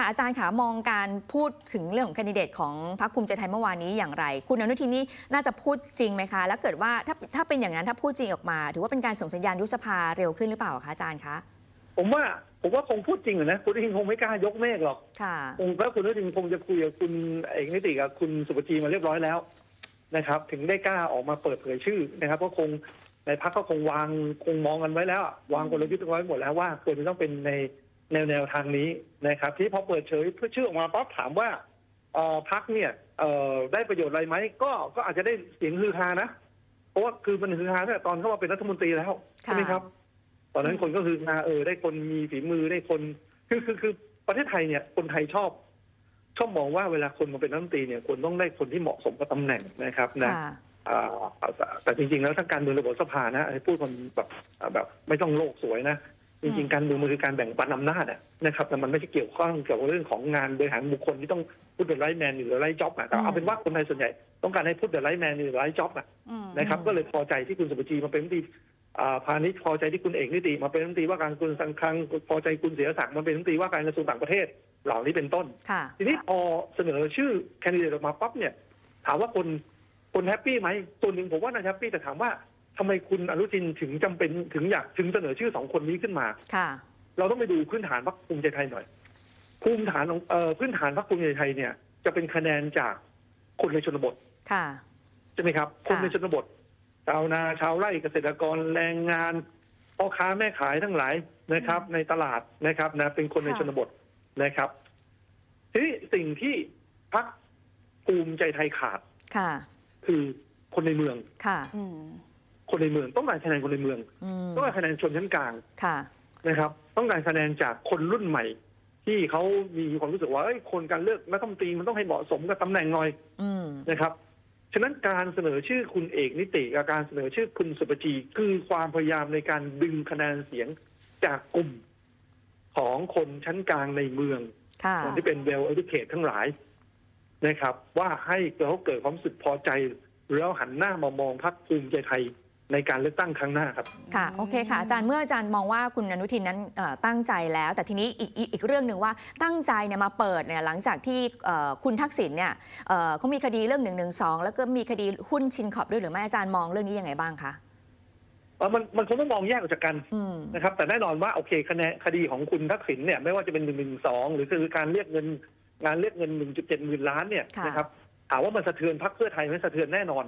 ค่ะอาจารย์ขามองการพูดถึงเรื่องของแคนดิเดตของพรรคภูมิใจไทยเมื่อวานนี้อย่างไร คุณอนุทินนี่น่าจะพูดจริงไหมคะ แล้วเกิดว่าถ้าถ้าเป็นอย่างนั้นถ้าพูดจริงออกมา ถือว่าเป็นการส่งสัญญาณยุบสภาเร็วขึ้นหรือเปล่าคะอาจารย์คะผมว่าผมว่าคงพูดจริงอะนะคุณอนุทินคงไม่กล้ายกเมฆหรอกค่ะคงแล้วคุณอนุทินคงจะคุยกับคุณเอกนิติกับคุณสุปจีมาเรียบร้อยแล้วนะครับ ถึงได้กล้าออกมาเปิดเผยชื่อนะครับ ก็คงในพักก็คงวางคงมองกันไว้แล้วอะวางกลยุทธ์ไว้หมดแล้วว่าควรจะต้องเป็นใน แนวแนวทางนี้นะครับ ที่พอเปิดเผยเพื่อชื่อออกมาปั๊บถามว่าเอ่อพักเนี่ยเอ่อได้ประโยชน์อะไรไหมก็ก็อาจจะได้เสียงฮือฮานะเพราะว่าคือมันฮือฮาตั้งแต่ตอนเข้ามาเป็นรัฐมนตรีแล้วใช่ไหมครับ ตอนนั้นคนก็คือมาเออได้คนมีฝีมือได้คนคือคือคือประเทศไทยเนี่ยคนไทยชอบ ชอบมองว่าเวลาคนมาเป็นรัฐมนตรีเนี่ยคนต้องได้คนที่เหมาะสมกับตำแหน่งนะครับนะค่ะอ่าแต่แต่จริงๆแล้วถ้าการเมืองระบบสภานะไอ้พูดคนแบบอ่าแบบไม่ต้องโลกสวยนะ จริงๆการเมืองมันคือการแบ่งปันอำนาจอะนะครับแต่มันไม่ใช่เกี่ยวข้องเกี่ยวกับเรื่องของงานบริหารบุคคลที่ต้องพูดเดอะไ g ท์แมนหรือไ g ท์จ็อบอะแต่เอาเป็นว่าคนไทยส่วนใหญ่ต้องการให้พูดเดอะไ g ท์แมนหรือไ g ท์จ็อบอะอืมนะครับก็เลยพอใจที่คุณสุปจีมาเป็นรัฐมนตรีอ่าพาณิชย์พอใจที่คุณเอกนิติมาเป็นรัฐมนตรีว่าการกระทรวงการคลังพอใจคุณเสียศักดิ์มาเป็นรัฐมนตรีว่าการกระทรวงต่างประเทศเหล่านี้เป็นต้นค่ะทีนี้พอเสนอชื่อแคนดิเดตออกมาปั๊บเนี่ย ถามว่าคนคนแฮปปี้ไหมส่วนหนึ่งผมว่าน่าแฮปปี้แต่ถามว่า ทำไมคุณอนุทินถึงจำเป็นถึงอยากถึงเสนอชื่อสองคนนี้ขึ้นมา ค่ะ เราต้องไปดูพื้นฐานพรรคภูมิใจไทยหน่อย ภูมิฐานของเอ่อพื้นฐานพรรคภูมิใจไทยเนี่ย จะเป็นคะแนนจากคนในชนบท ค่ะ ใช่ไหมครับ คนค่ะในชนบท ชาวนาชาวไร่เกษตรกรแรงงานพ่อค้าแม่ขายทั้งหลายนะครับ ในตลาดนะครับนะเป็นคนในค่ะชนบทนะครับทีนี้สิ่งที่พรรคภูมิใจไทยขาด ค่ะ คือคนในเมือง ค่ะอืม คนในเมือง ต้องการคะแนนคนในเมืองอืมต้องการคะแนนชนชั้นกลางค่ะนะครับ ต้องการคะแนนจากคนรุ่นใหม่ ที่เขามีความรู้สึกว่าเอ้ยคนการเลือกรัฐมนตรีมันต้องให้เหมาะสมกับตำแหน่งหน่อยอืมนะครับฉะนั้นการเสนอชื่อคุณเอกนิติกับการเสนอชื่อคุณสุปจีคือความพยายามในการดึงคะแนนเสียงจากกลุ่มของคนชั้นกลางในเมืองค่ะคนที่เป็นเวล e d u c a t e ทั้งหลายนะครับ ว่าให้เขาเกิดความรู้สึกพอใจ แล้วหันหน้ามามองพรรคภูมิใจไทย ในการเลือกตั้งครั้งหน้าครับ ค่ะโอเคค่ะอาจารย์เมื่ออาจารย์มองว่าคุณอนุทินนั้นเอ่อตั้งใจแล้ว แต่ทีนี้อีกอีกอีกเรื่องหนึ่งว่าตั้งใจเนี่ยมาเปิดเนี่ยหลังจากที่เอ่อคุณทักษิณเนี่ยเอ่อเขามีคดีเรื่อง1นึแล้วก็มีคดีหุ้นชินขอบด้วยหรือไม่อาจารย์มองเรื่องนี้ยังไงบ้างคะเอ่อมันมันคงต้องมองแยกออกจากกันอืม นะครับ แต่แน่นอนว่าโอเคคะแนนคดีของคุณทักษิณเนี่ยไม่ว่าจะเป็นหนึ่งหนึ่งสองหรือคือการเรียกเงินงานเรียกเงินหนึ่งจุดเจ็ดหมื่นล้านเนี่ยค่ะ นะครับถามว่ามันสะเทือนพรรคเพื่อไทยไหมสะเทือนแน่นอน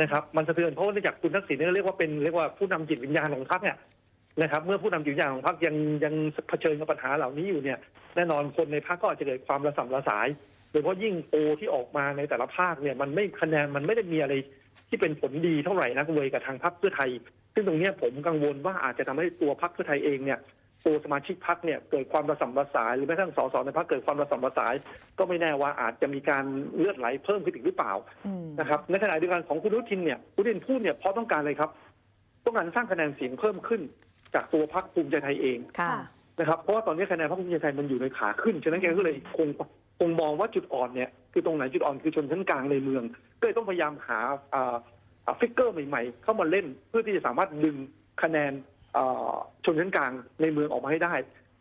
นะครับมันสะเทือนเพราะว่าเนื่องจากคุณทักษิณเนี่ยเรียกว่าเป็นเรียกว่าผู้นำจิตวิญญาณของพรรคเนี่ยนะครับเมื่อผู้นำจิตวิญญาณของพรรคยังยังเผชิญกับปัญหาเหล่านี้อยู่เนี่ยแน่นอนคนในพรรคก็อาจจะเกิดความระสำระสาย โดยเฉพาะยิ่งโพลที่ออกมาในแต่ละภาคเนี่ยมันไม่คะแนนมันไม่ได้มีอะไรที่เป็นผลดีเท่าไหร่นักเลยกับทางพรรคเพื่อไทย ซึ่งตรงเนี้ยผมกังวลว่าอาจจะทำให้ตัวพรรคเพื่อไทยเองเนี่ย ตัวสมาชิกพรรคเนี่ยเกิดความระสำระสายหรือแม้กระทั่งสสในพรรคเกิดความระสำระสาย ก็ไม่แน่ว่าอาจจะมีการเลือดไหลเพิ่มขึ้นอีกหรือเปล่าอืมนะครับในขณะเดียวกันของคุณอนุทินเนี่ยคุณอนุทินพูดเนี่ยเพราะต้องการอะไรครับ ต้องการสร้างคะแนนเสียงเพิ่มขึ้น จากตัวพรรคภูมิใจไทยเองค่ะนะครับเพราะว่าตอนนี้คะแนนพรรคภูมิใจไทยมันอยู่ในขาขึ้นฉะนั้นแกก็เลยคงคงมองว่าจุดอ่อนเนี่ยคือตรงไหนจุดอ่อนคือชนชั้นกลางในเมือง ก็เลยต้องพยายามหาฟิกเกอร์ใหม่ ๆ เข้ามาเล่นเพื่อที่จะสามารถดึงคะแนนอ่า ชนชั้นกลางในเมืองออกมาให้ได้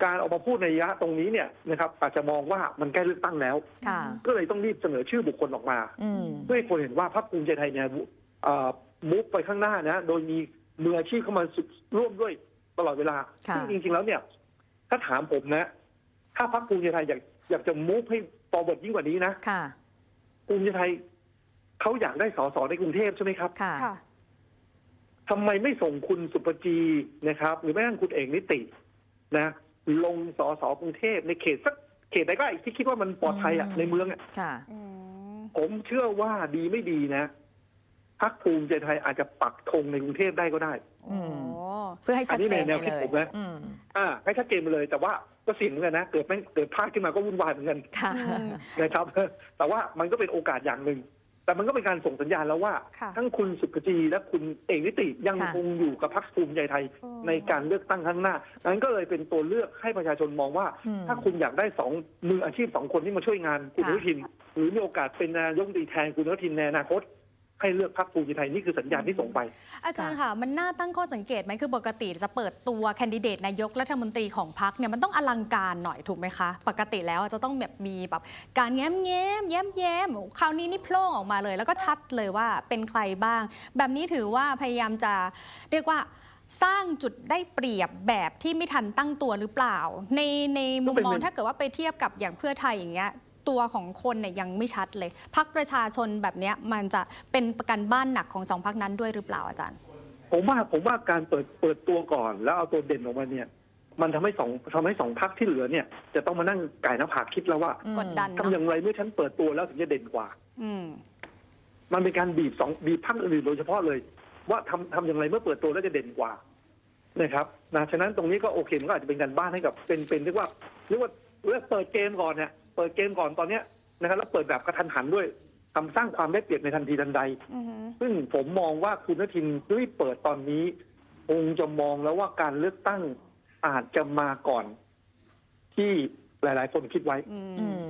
การออกมาพูดในระยะตรงนี้เนี่ยนะครับอาจจะมองว่ามันใกล้เลือกตั้งแล้ว ค่ะ ก็เลยต้องรีบเสนอชื่อบุคคลออกมาอืม เพื่อให้คนเห็นว่าพรรคภูมิใจไทยเนี่ยมุกไปข้างหน้านะ โดยมีมืออาชีพเข้ามาร่วมด้วยตลอดเวลาค่ะ ซึ่งจริงๆแล้วเนี่ย ถ้าถามผมนะ ถ้าพรรคภูมิใจไทยอยากอยากจะมุกให้ฟอร์เวิร์ดยิ่งกว่านี้นะค่ะ ภูมิใจไทยเขาอยากได้สสในกรุงเทพใช่ไหมครับ ค่ะ ค่ะ ทำไมไม่ส่งคุณสุปจีนะครับ หรือแม้กระทั่งคุณเอกนิตินะ ลงสสกรุงเทพในเขตสักเขตใดก็ได้ที่คิดว่ามันปลอดภัยอะอืมในเมืองอะค่ะอืมผมเชื่อว่าดีไม่ดีนะพรรคภูมิใจไทยอาจจะปักธงในกรุงเทพได้ก็ได้อืโอ้มเพื่อให้ชัดเจนอันนี้ในแนวไปคิดเลยผมนะอืมอ่าให้ชัดเจนไปเลย แต่ว่าก็เสี่ยงเหมือนกันนะ เกิดไม่เกิดพลาดขึ้นมาก็วุ่นวายเหมือนกันค่ะอืมนะครับแต่ว่ามันก็เป็นโอกาสอย่างหนึ่ง แต่มันก็เป็นการส่งสัญญาณแล้วว่า ค่ะทั้งคุณสุขจีและคุณเอกนิติยังค่ะคงอยู่กับพรรคภูมิใจไทยอืมในการเลือกตั้งข้างหน้านั้นก็เลยเป็นตัวเลือกให้ประชาชนมองว่า อืมถ้าคุณอยากได้สองมืออาชีพสองคนที่มาช่วยงานคุณค่ะอนุทิน หรือมีโอกาสเป็นนายกรัฐมนตรีแทนคุณอนุทินในอนาคต ให้เลือกพรรคภูมิใจไทยนี่คือสัญญาณที่ส่งไป อาจารย์ค่ะ มันน่าตั้งข้อสังเกตไหมคือปกติจะเปิดตัวแคนดิเดตนายกรัฐมนตรีของพรรคเนี่ยมันต้องอลังการหน่อยถูกไหมคะ ปกติแล้วจะต้องแบบมีแบบการแง้มแง้มแย้มแย้มคราวนี้นี่โผล่ออกมาเลย แล้วก็ชัดเลยว่าเป็นใครบ้าง แบบนี้ถือว่าพยายามจะเรียกว่าสร้างจุดได้เปรียบแบบที่ไม่ทันตั้งตัวหรือเปล่า ในในมุมมองก็เป็นถ้าเกิดว่าไปเทียบกับอย่างเพื่อไทยอย่างเงี้ย ตัวของคนเนี่ยยังไม่ชัดเลย พักประชาชนแบบเนี้ยมันจะเป็นประกันบ้านหนักของสองพักนั้นด้วยหรือเปล่าอาจารย์ ผมว่าผมว่าการเปิดเปิดตัวก่อน แล้วเอาตัวเด่นออกมาเนี่ย มันทำให้สองทำให้สองพักที่เหลือเนี่ย จะต้องมานั่งไก่หน้าผากคิดแล้วว่าอืมกดดันทำอเนาะย่างไรเมื่อฉันเปิดตัวแล้วถึงจะเด่นกว่า อืมมันเป็นการบีบสองบีบพักอื่นโดยเฉพาะเลย ว่าทำทำอย่างไรเมื่อเปิดตัวแล้วจะเด่นกว่านะครับนะฉะนั้นตรงนี้ก็โอเคมันก็อาจจะเป็นการบ้านให้กับเป็นเป็นเรียกว่าเรียกว่าเรียกเปิดเกมก่อนเนี่ย เปิดเกมก่อนตอนเนี้ยนะครับแล้วเปิดแบบกระทันหันด้วยทำสร้างความได้เปรียบในทันทีทันใด อือหือซึ่งผมมองว่าคุณนทินรีบเปิดตอนนี้ คงจะมองแล้วว่าการเลือกตั้งอาจจะมาก่อน ที่หลาย ๆ คนคิดไว้ อืมอืม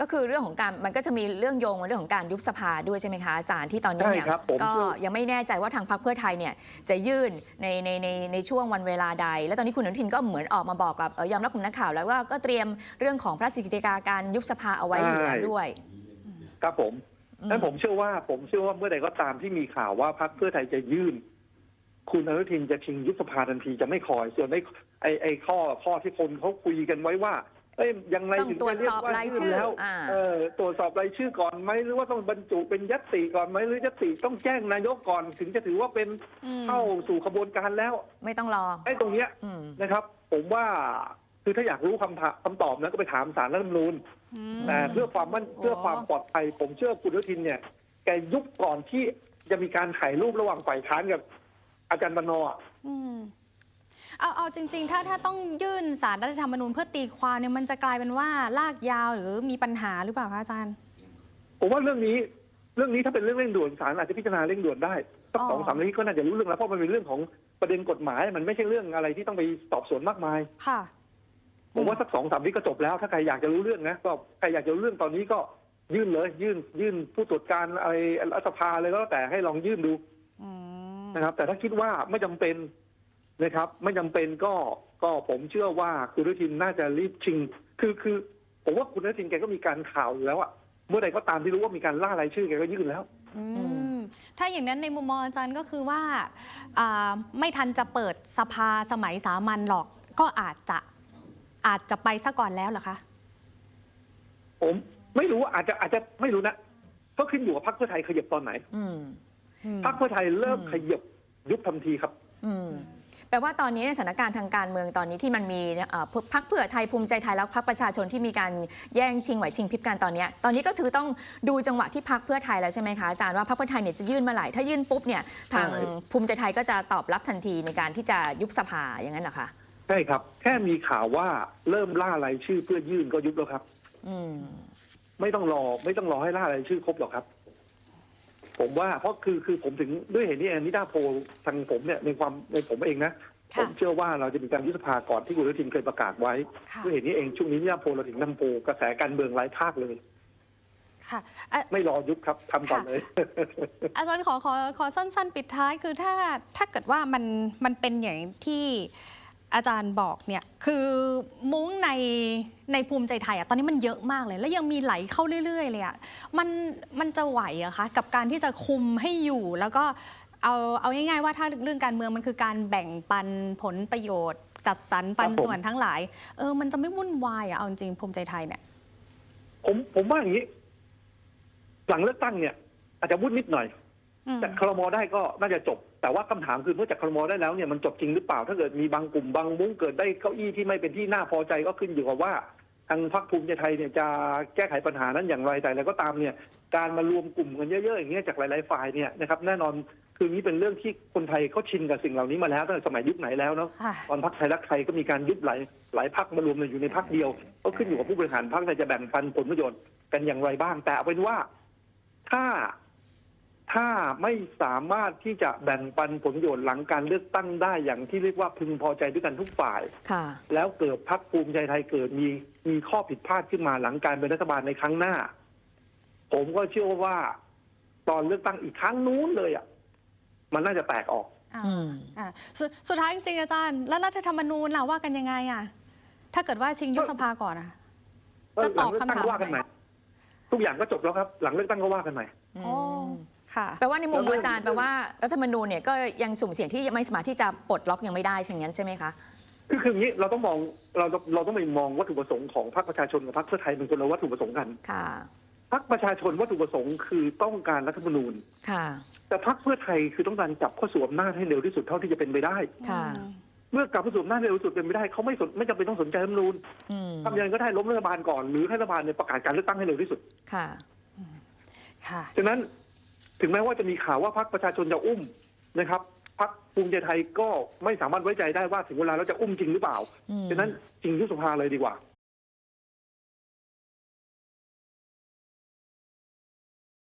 ก็คือเรื่องของการมันก็จะมีเรื่องโยงมาเรื่องของการยุบสภาด้วยใช่ไหมคะอาจารย์ที่ตอนนี้เนี่ยใช่ครับผม ก็ยังไม่แน่ใจว่าทางพรรคเพื่อไทยเนี่ยจะยื่นในในในในช่วงวันเวลาใด แล้วตอนนี้คุณอนุทินก็เหมือนออกมาบอกกับเอ่อยอมรับกับนักข่าว แล้วว่าก็เตรียมเรื่องของพระราชกิจการการยุบสภาเอาไว้อยู่แล้วด้วยครับผมอืมนั้นผมเชื่อว่าผมเชื่อว่าเมื่อใดก็ตามที่มีข่าวว่าพรรคเพื่อไทยจะยื่น คุณอนุทินจะชิงยุบสภาทันทีจะไม่คอย ส่วนไอ้ไอ้ไอ้ข้อข้อที่คนเขาคุยกันไว้ว่า เอ้ยยังไงต้องถึงตรวจะจเรียสกอบว่ารายยื่ชื่นอแล้วอ่า เออตรวจสอบรายชื่อก่อนไหมหรือว่าต้องบรรจุเป็นยัตติก่อนไหมหรือยัตติต้องแจ้งนายกก่อน ถึงจะถือว่าเป็นอืมเข้าสู่ขบวนการแล้วไม่ต้องรอ ไอ้ตรงเนี้ยอืม นะครับ ผมว่าคือถ้าอยากรู้คำถามคำตอบนะก็ไปถามสารรัฐธรรมนูญ อืม แต่เพื่อความมั่นโอ้ เพื่อความปลอดภัย ผมเชื่อคุณอนุทินเนี่ยแกยุบก่อนที่จะมีการถ่ายรูประหว่างฝ่ายค้านกับอาจารย์บรรณอะอืม เอาเอาจริง ๆ ถ้าถ้าต้องยื่นสารรัฐธรรมนูญเพื่อตีความเนี่ยมันจะกลายเป็นว่าลากยาวหรือมีปัญหาหรือเปล่าคะอาจารย์ ผมว่าเรื่องนี้เรื่องนี้ถ้าเป็นเรื่องเร่งด่วนศาลอาจจะพิจารณาเร่งด่วนได้สักอ๋อ สองสามนาทีก็น่าจะรู้เรื่องแล้วเพราะมันเป็นเรื่องของประเด็นกฎหมาย มันไม่ใช่เรื่องอะไรที่ต้องไปสอบสวนมากมาย ค่ะ ผมว่าสักสองสามวิก็จบแล้ว ถ้าใครอยากจะรู้เรื่องนะก็ใครอยากจะรู้เรื่องตอนนี้ก็ยื่นเลย ยื่น ยื่นผู้ตรวจการอะไรรัฐสภาเลยก็แล้วแต่ให้ลองยื่นดูอืม นะครับ แต่ถ้าคิดว่าไม่จำเป็น นะครับ ไม่จำเป็นก็ก็ผมเชื่อว่าคุณอนุทินน่าจะรีบชิง คือคือ ผมว่าคุณอนุทินแกก็มีการข่าวอยู่แล้วอะเมื่อใดก็ตามที่รู้ว่ามีการล่ารายชื่อแกก็ยื่นแล้วอืมถ้าอย่างนั้นในมุมมองอาจารย์ก็คือว่าอ่าไม่ทันจะเปิดสภาสมัยสามัญหรอก ก็อาจจะอาจจะไปซะก่อนแล้วเหรอคะ ผมไม่รู้อาจจะอาจจะไม่รู้นะก็ขึ้นอยู่กับพรรคเพื่อไทยขยับตอนไหนอืมพรรคเพื่อไทยเริ่มอืมขยับยุบทันทีครับอืม แปลว่าตอนนี้ในสถานการณ์ทางการเมืองตอนนี้ที่มันมีเอ่อพรรคเพื่อไทยภูมิใจไทยแล้วพรรคประชาชนที่มีการแย่งชิงไหวชิงพริบกันตอนเนี้ยตอนนี้ก็ถือต้องดูจังหวะที่พรรคเพื่อไทยแล้วใช่ไหมคะอาจารย์ว่าพรรคเพื่อไทยเนี่ยจะยื่นเมื่อไหร่ถ้ายื่นปุ๊บเนี่ยทางใช่ภูมิใจไทยก็จะตอบรับทันทีในการที่จะยุบสภาอย่างนั้นเหรอคะใช่ครับ แค่มีข่าวว่าเริ่มล่ารายชื่อเพื่อยื่นก็ยุบแล้วครับ อืมไม่ต้องรอไม่ต้องรอให้ล่ารายชื่อครบหรอกครับ ผมว่าเพราะคือคือผมถึงด้วยเหตุนี้เองนิดาโพลทางผมเนี่ยในความในผมเองนะผค่ะมเชื่อว่าเราจะมีการยุบสภาก่อนที่คุณอนุทินเคยประกาศไว้ค่ะด้วยเหตุนี้เองช่วงนี้นิดาโพลเราถึงนำโพลกระแสการเมืองไร้ภาคเลยค่ะอะไม่รอยุบครับทำก่อนเลย อาจารย์ขอขอขอสั้น ๆ ปิดท้ายคือถ้าถ้าเกิดว่ามันมันเป็นอย่างที่ อาจารย์บอกเนี่ยคือมุ้งในในภูมิใจไทยอะตอนนี้มันเยอะมากเลย แล้วยังมีไหลเข้าเรื่อย ๆ เลยอะมันมันจะไหวอะคะกับการที่จะคุมให้อยู่แล้วก็เอาเอาง่ายๆว่าถ้าเรื่องการเมืองมันคือการแบ่งปันผลประโยชน์ จัดสรรปันครับผมส่วนทั้งหลาย เออ มันจะไม่วุ่นวายอะเอาจริงๆภูมิใจไทยเนี่ย ผมผมว่าอย่างนี้ หลังเลือกตั้งเนี่ย อาจจะวุ่นนิดหน่อยอืมแต่ครมได้ก็น่าจะจบ แต่ว่าคำถามคือเมื่อจากครมได้แล้วเนี่ยมันจบจริงหรือเปล่า ถ้าเกิดมีบางกลุ่มบางมุ้งเกิดได้เก้าอี้ที่ไม่เป็นที่น่าพอใจก็ขึ้นอยู่กับว่า ทางพรรคภูมิใจไทยเนี่ยจะแก้ไขปัญหานั้นอย่างไรแต่อะไรก็ตามเนี่ย การมารวมกลุ่มกันเยอะ ๆ อย่างเงี้ยจากหลายๆฝ่ายเนี่ยนะครับแน่นอนคือนี้เป็นเรื่องที่คนไทยเขาชินกับสิ่งเหล่านี้มาแล้วตั้งแต่สมัยยุคไหนแล้วเนาะค่ะตอนพรรคไทยรักไทยก็มีการยุบหลายหลายพรรคมารวมอยู่ในพรรคเดียว ก็ขึ้นอยู่กับผู้บริหารพรรคจะแบ่งปันผลประโยชน์กันอย่างไรบ้างแต่เอาเป็นว่าถ้า ถ้าไม่สามารถที่จะแบ่งปันผลประโยชน์หลังการเลือกตั้งได้อย่างที่เรียกว่าพึงพอใจด้วยกันทุกฝ่าย ค่ะ แล้วเกิดพรรคภูมิใจไทยเกิดมีมีข้อผิดพลาดขึ้นมาหลังการเป็นรัฐบาลในครั้งหน้า ผมก็เชื่อว่า ตอนเลือกตั้งอีกครั้งนู้นเลยอะมันน่าจะแตกออก อ่าอืม อ่าสดสุดท้ายจริงๆอาจารย์ แล้วรัฐธรรมนูญล่ะว่ากันยังไงอะ ถ้าเกิดว่าชิงยุบสภาก่อนอะ จะตอบหลังเลือกตั้งคำถามก็ว่ากันใหม่ทุกอย่างก็จบแล้วครับ หลังเลือกตั้งก็ว่ากันใหม่ โอ้ ค่ะ แปลว่าในมุมแล้วเรื่องอาจารย์แปลว่ารัฐธรรมนูญเนี่ยก็ยังสุ่มเสี่ยงที่ไม่สามารถที่จะปลดล็อกยังไม่ได้เช่นนั้นใช่ไหมคะคือคืออย่างนี้เราต้องมองเราเราต้องไปมองวัตถุประสงค์ของพรรคประชาชนกับพรรคเพื่อไทยเป็นคนละวัตถุประสงค์กันค่ะพรรคประชาชนวัตถุประสงค์คือต้องการรัฐธรรมนูญค่ะ แต่พรรคเพื่อไทยคือต้องการจับเข้าสู่อำนาจให้เร็วที่สุดเท่าที่จะเป็นไปได้ค่ะ เมื่อกลับเข้าสู่อำนาจให้เร็วที่สุดเป็นไปได้เขาไม่สนไม่จำเป็นต้องสนใจรัฐธรรมนูญอืมทำยังไงก็ได้ล้มรัฐบาลก่อนหรือให้รัฐบาลเนี่ยประกาศการเลือกตั้งให้เร็วที่สุดค่ะ ค่ะ ฉะนั้น ถึงแม้ว่าจะมีข่าวว่าพรรคประชาชนจะอุ้มนะครับพรรคภูมิใจไทยก็ไม่สามารถไว้ใจได้ว่าถึงเวลาแล้วจะอุ้มจริงหรือเปล่าอืมฉะนั้นจริงยุบสภาเลยดีกว่า